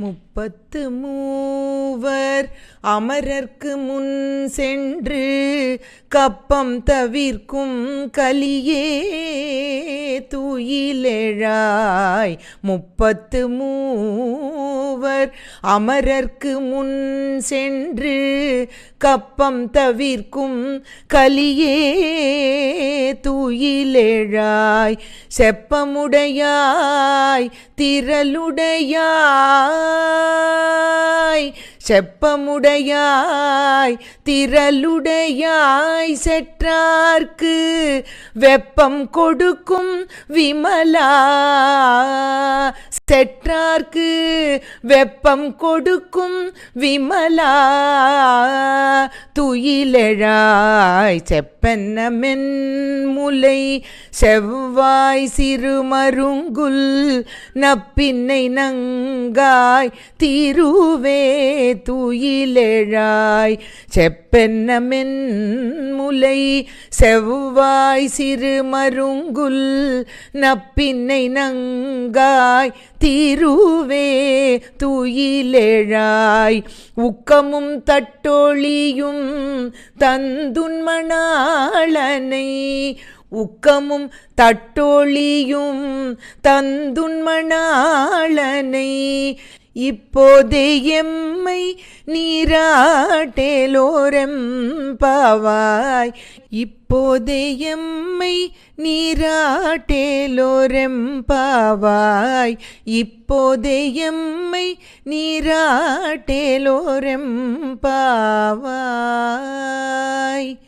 முப்பத்து மூவர் அமரர்க்கு முன் சென்று கப்பம் தவிர்க்கும் கலியே. தூயிலெழாய். முப்பத்து மூவர் அமரர்க்கு முன் சென்று கப்பம் தவிர்க்கும் கலியே தூயிலெழாய். செப்பமுடையாய் திரளுடையாய். செப்பமுடையாய் திரளுடையாய் செற்றார்க்கு வெப்பம் கொடுக்கும் விமலா. செற்றார்க்கு வெப்பம் கொடுக்கும் விமலா. துயிலெழாய் செப்பென்ன மென்முலை செவ்வாய் சிறுமருங்குல் நப்பின்னை நங்காய் தீருவே துயிலெழாய் செப்பென்ன முல்லை செவ்வாய் சிறு மருங்குல் நப்பின்னை நங்காய் தீருவே தூயிலேழாய். உக்கமும் தட்டொழியும் தந்துன்மணாளனை உக்கமும் தட்டொழியும் தந்துன்மணாளனை இப்போதே எம்மை நீராட்டேலோரம் பாவாய். இப்போதே எம்மை நீராட்டேலோரம் பாவாய். இப்போதே எம்மை நீராட்டேலோரம் பாவாய்.